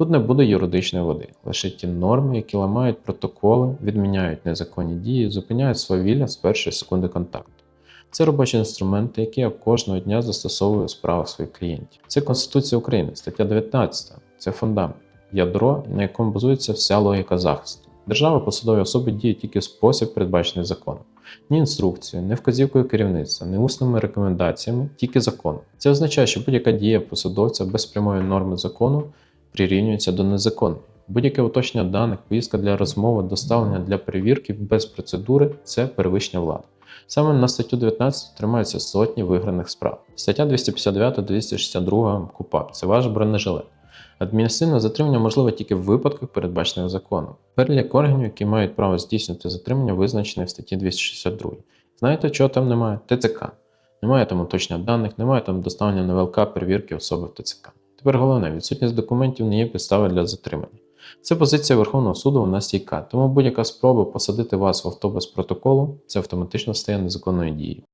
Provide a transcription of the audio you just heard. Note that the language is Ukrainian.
Тут не буде юридичної води, лише ті норми, які ламають протоколи, відміняють незаконні дії, зупиняють свавілля з першої секунди контакту. Це робочі інструменти, які я кожного дня застосовую у справах своїх клієнтів. Це Конституція України, стаття 19, це фундамент, ядро, на якому базується вся логіка захисту. Держава посадові особи діє тільки в спосіб, передбачений законом. Ні інструкцією, ні вказівкою керівництва, ні усними рекомендаціями, тільки законом. Це означає, що будь-яка дія посадовця без прямої норми закону прирівнюється до незаконної. Будь-яке уточнення даних, поїздка для розмови, доставлення для перевірки без процедури це перевищення влади. Саме на статтю 19 тримаються сотні виграних справ. Стаття 259-262 КУПАП це ваш бронежилет. Адміністративне затримання можливе тільки в випадках, передбачених законом. Перелік органів, які мають право здійснювати затримання, визначений в статті 262. Знаєте, чого там немає? ТЦК. Немає там уточнення даних, немає там доставлення на ВЛК перевірки особи в ТЦК. Тепер головне, відсутність документів не є підставою для затримання. Це позиція Верховного суду вона стійка, тому будь-яка спроба посадити вас в автобус протоколу це автоматично стає незаконною дією.